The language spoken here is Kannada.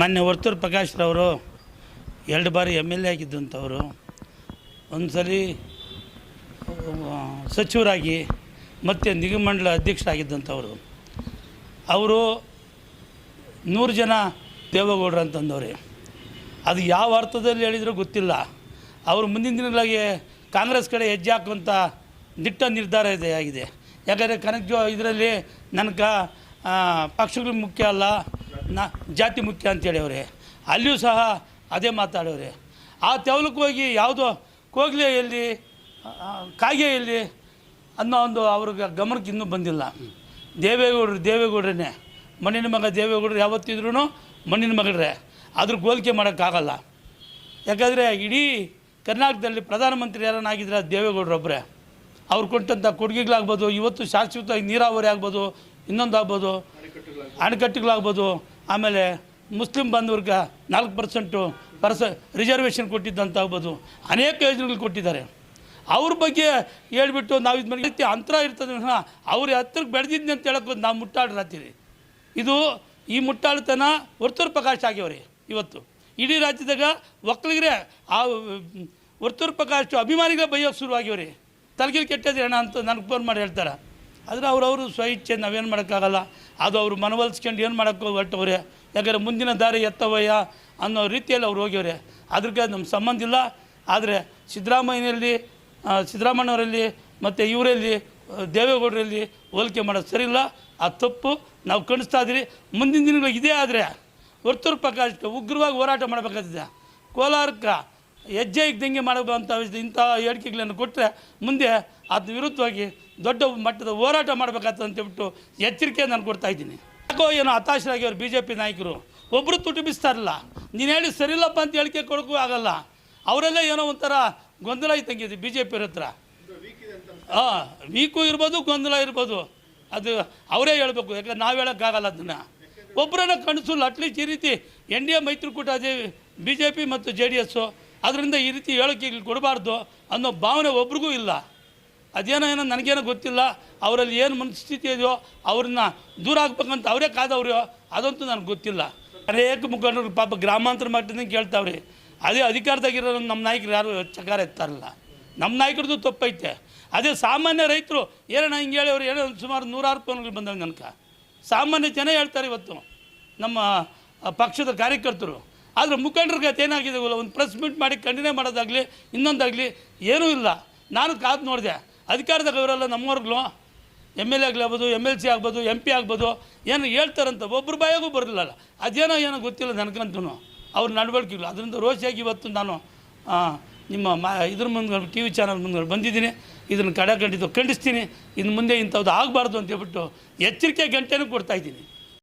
ಮೊನ್ನೆ ವರ್ತೂರು ಪ್ರಕಾಶ್ರವರು ಎರಡು ಬಾರಿ ಎಂ ಎಲ್ ಎ ಆಗಿದ್ದಂಥವರು. ಒಂದು ಸಲ ಸಚಿವರಾಗಿ ಮತ್ತು ನಿಗಮಮಂಡಲ ಅಧ್ಯಕ್ಷರಾಗಿದ್ದಂಥವರು ಅವರು ನೂರು ಜನ ದೇವೇಗೌಡರು ಅಂತಂದವ್ರೆ. ಅದು ಯಾವ ಅರ್ಥದಲ್ಲಿ ಹೇಳಿದರೂ ಗೊತ್ತಿಲ್ಲ. ಅವರು ಮುಂದಿನ ದಿನಗಳಿಗೆ ಕಾಂಗ್ರೆಸ್ ಕಡೆ ಹೆಜ್ಜೆ ಹಾಕುವಂಥ ದಿಟ್ಟ ನಿರ್ಧಾರ ಇದೆ, ಆಗಿದೆ. ಯಾಕಂದರೆ ಕನಕ ಇದರಲ್ಲಿ ನನಗೆ ಪಕ್ಷಗಳು ಮುಖ್ಯ ಅಲ್ಲ. ನಾ ಜಾತಿ ಮುಖ್ಯ ಅಂತೇಳಿ ಅವರೇ. ಅಲ್ಲಿಯೂ ಸಹ ಅದೇ ಮಾತಾಡೋರೆ ಆ ತೆವಲಕ್ಕೆ ಹೋಗಿ ಯಾವುದೋ ಕಾಗೆ ಎಲ್ಲಿ ಅನ್ನೋ ಒಂದು ಅವ್ರಿಗೆ ಗಮನಕ್ಕೆ ಇನ್ನೂ ಬಂದಿಲ್ಲ. ದೇವೇಗೌಡರು ದೇವೇಗೌಡ್ರೇ ಮಣ್ಣಿನ ಮಗ ದೇವೇಗೌಡರು ಯಾವತ್ತಿದ್ರೂ ಮಣ್ಣಿನ ಮಗಳರೇ. ಅದ್ರ ಹೋಲಿಕೆ ಮಾಡೋಕ್ಕಾಗಲ್ಲ. ಯಾಕಂದರೆ ಇಡೀ ಕರ್ನಾಟಕದಲ್ಲಿ ಪ್ರಧಾನಮಂತ್ರಿ ಯಾರನ್ನಾಗಿದ್ರೆ ದೇವೇಗೌಡರೊಬ್ಬರೇ ಅವ್ರು ಕೊಟ್ಟಂಥ ಕೊಡುಗೆಗಳಾಗ್ಬೋದು, ಇವತ್ತು ಶಾಶ್ವತವಾಗಿ ನೀರಾವರಿ ಆಗ್ಬೋದು ಇನ್ನೊಂದು ಆಗ್ಬೋದು. ಅಣೆಕಟ್ಟುಗಳಾಗ್ಬೋದು. ಆಮೇಲೆ ಮುಸ್ಲಿಂ ಬಾಂಧವ್ರಿಗೆ ನಾಲ್ಕು ಪರ್ಸೆಂಟು ಪರ್ಸ ರಿಸರ್ವೇಷನ್ ಕೊಟ್ಟಿದ್ದಂತ ಆಗ್ಬೋದು ಅನೇಕ ಯೋಜನೆಗಳು ಕೊಟ್ಟಿದ್ದಾರೆ. ಅವ್ರ ಬಗ್ಗೆ ಹೇಳ್ಬಿಟ್ಟು ನಾವು ಇದು ರೀತಿ ಅಂತರ ಇರ್ತದೆ ಅವ್ರ ಹತ್ರಕ್ಕೆ ಬೆಳೆದಿದ್ದೆ ಅಂತ ಹೇಳಕ್ಕೆ ನಾವು ಮುಟ್ಟಾಡ್ರಾತೀರಿ ಇದು ಈ ಮುಟ್ಟಾಳ್ತನ ವರ್ತೂರು ಪ್ರಕಾಶ್ ಆಗ್ಯವ್ರಿ ಇವತ್ತು. ಇಡೀ ರಾಜ್ಯದಾಗ ಒಕ್ಕಲಿಗರೇ ಆ ವರ್ತೂರು ಪ್ರಕಾಶ್ ಅಭಿಮಾನಿಗಳ ಬೈಯೋಕೆ ಶುರುವಾಗ್ಯವ್ರಿ. ತಲೆಗಿಲ್ ಕೆಟ್ಟದ್ರಿ ಅಣ್ಣ ಅಂತ ನನಗೆ ಫೋನ್ ಮಾಡಿ ಹೇಳ್ತಾರೆ. ಆದರೆ ಅವರವರು ಸ್ವ ಇಚ್ಛೆ ನಾವೇನು ಮಾಡೋಕ್ಕಾಗಲ್ಲ. ಅದು ಅವರು ಮನವೊಲಿಸ್ಕೊಂಡು ಏನು ಮಾಡೋಕ್ಕೆ ಹೊರಟವ್ರೆ. ಯಾಕಂದರೆ ಮುಂದಿನ ದಾರಿ ಎತ್ತವಯ್ಯ ಅನ್ನೋ ರೀತಿಯಲ್ಲಿ ಅವ್ರು ಹೋಗ್ಯವ್ರೆ. ಅದಕ್ಕೆ ನಮ್ಮ ಸಂಬಂಧ ಇಲ್ಲ. ಆದರೆ ಸಿದ್ದರಾಮಯ್ಯನಲ್ಲಿ ಸಿದ್ದರಾಮಣ್ಣವರಲ್ಲಿ ಮತ್ತು ಇವರಲ್ಲಿ ದೇವೇಗೌಡರಲ್ಲಿ ಹೋಲಿಕೆ ಮಾಡೋದು ಸರಿಯಿಲ್ಲ ಆ ತಪ್ಪು ನಾವು ಕಣಿಸ್ತಾ ಇದ್ದೀರಿ ಮುಂದಿನ ದಿನಗಳು ಇದೇ ಆದರೆ ವರ್ತೂರು ಪ್ರಕಾಶಕ್ಕೆ ಉಗ್ರವಾಗಿ ಹೋರಾಟ ಮಾಡಬೇಕಾಗ್ತದೆ. ಕೋಲಾರಕ್ಕೆ ಹೆಜ್ಜೆ ಇದ್ದಂಗೆ ಮಾಡಬೇಕಂತ ಇಂಥ ಹೇಳಿಕೆಗಳನ್ನು ಕೊಟ್ಟರೆ ಮುಂದೆ ಅದು ವಿರುದ್ಧವಾಗಿ ದೊಡ್ಡ ಮಟ್ಟದ ಹೋರಾಟ ಮಾಡಬೇಕಾಗ್ತದೆ ಅಂತೇಳ್ಬಿಟ್ಟು ಎಚ್ಚರಿಕೆ ನಾನು ಕೊಡ್ತಾ ಇದ್ದೀನಿ. ಯಾಕೋ ಏನೋ ಹತಾಶರಾಗಿ ಅವರು ಬಿ ಜೆ ಪಿ ನಾಯಕರು ಒಬ್ಬರು ತುಟಿ ಬಿಸ್ತಾರಲ್ಲ. ನೀನು ಹೇಳಿ ಸರಿಯಿಲ್ಲಪ್ಪ ಅಂತ ಹೇಳಿಕೆ ಕೊಡೋಕ್ಕೂ ಆಗಲ್ಲ. ಅವರೆಲ್ಲ ಏನೋ ಒಂಥರ ಗೊಂದಲ ಇದ್ದಂಗಿದೆ ಬಿ ಜೆ ಪಿಯವ್ರ ಹತ್ರ. ಹಾಂ, ವೀಕು ಇರ್ಬೋದು, ಗೊಂದಲ ಇರ್ಬೋದು. ಅದು ಅವರೇ ಹೇಳಬೇಕು, ಯಾಕಂದ್ರೆ ನಾವು ಹೇಳೋಕ್ಕಾಗಲ್ಲ ಅದನ್ನು. ಒಬ್ಬರನ್ನ ಕಣಿಸಲ್ಲ ಅಟ್ಲೀಸ್ಟ್ ಈ ರೀತಿ ಎನ್ ಡಿ ಎ ಮೈತ್ರಿಕೂಟ ಅದೇ ಬಿ ಜೆ ಪಿ ಮತ್ತು ಜೆ ಡಿ ಎಸ್ಸು ಅದರಿಂದ ಈ ರೀತಿ ಹೇಳೋಕೆ ಕೊಡಬಾರ್ದು ಅನ್ನೋ ಭಾವನೆ ಒಬ್ರಿಗೂ ಇಲ್ಲ. ಅದೇನೋ ಏನೋ ನನಗೇನೋ ಗೊತ್ತಿಲ್ಲ, ಅವರಲ್ಲಿ ಏನು ಮನಸ್ಥಿತಿ ಇದೆಯೋ ಅವ್ರನ್ನ ದೂರ ಆಗ್ಬೇಕಂತ ಅವರೇ ಕಾದವ್ರು, ಅದಂತೂ ನನಗೆ ಗೊತ್ತಿಲ್ಲ. ಅನೇಕ ಮುಖಂಡರು ಪಾಪ ಗ್ರಾಮಾಂತರ ಮಟ್ಟದಿಂದ ಕೇಳ್ತಾವ್ರಿ. ಅದೇ ಅಧಿಕಾರದಾಗಿರೋ ನಮ್ಮ ನಾಯಕರು ಯಾರು ಚಕಾರ ಎತ್ತಾರಲ್ಲ. ನಮ್ಮ ನಾಯಕರದ್ದು ತಪ್ಪೈತೆ. ಅದೇ ಸಾಮಾನ್ಯ ರೈತರು, ಏನೋ ಹಿಂಗೆ ಹೇಳೋರು ಏನೋ ಒಂದು ಸುಮಾರು ನೂರಾರು ಫೋನ್ಗಳು ಬಂದಾಗ ನನಗೆ ಸಾಮಾನ್ಯ ಜನ ಹೇಳ್ತಾರೆ ಇವತ್ತು. ನಮ್ಮ ಪಕ್ಷದ ಕಾರ್ಯಕರ್ತರು. ಆದರೆ ಮುಖಂಡರಿಗೆ ಕತೆ ಏನಾಗಿದೆ ಒಂದು ಪ್ರೆಸ್ ಮೀಟ್ ಮಾಡಿ ಖಂಡನೆ ಮಾಡೋದಾಗಲಿ, ಇನ್ನೊಂದಾಗಲಿ ಏನೂ ಇಲ್ಲ. ನಾನು ಕಾದು ನೋಡಿದೆ. ಅಧಿಕಾರದಾಗ ನಮ್ಮವ್ರಿಗೂ ಎಂ ಎಲ್ ಎ ಆಗ್ಬೋದು ಎಂ ಎಲ್ ಸಿ ಆಗ್ಬೋದು ಎಂ ಪಿ ಆಗ್ಬೋದು, ಏನು ಹೇಳ್ತಾರಂತ ಒಬ್ಬರು ಬಾಯಾಗೂ ಬರಲಿಲ್ಲ ಅದೇನೋ ಏನೋ ಗೊತ್ತಿಲ್ಲ ನನಗಂತೂ ಅವ್ರ ನಡವಳಿಕೆಗಳು. ಅದರಿಂದ ರೋಷಿಯಾಗಿ ಇವತ್ತು ನಾನು ನಿಮ್ಮ ಮಾ, ಇದ್ರ ಮುಂದೆ ಟಿ ವಿ ಚಾನಲ್ ಮುಂದೆ ಬಂದಿದ್ದೀನಿ. ಇದನ್ನು ಕಡೆ ಖಂಡಿತ ಖಂಡಿಸ್ತೀನಿ. ಇನ್ನು ಮುಂದೆ ಇಂಥದ್ದು ಆಗಬಾರ್ದು ಅಂತ ಹೇಳ್ಬಿಟ್ಟು ಎಚ್ಚರಿಕೆ ಗಂಟೆನೂ ಕೊಡ್ತಾ ಇದ್ದೀನಿ.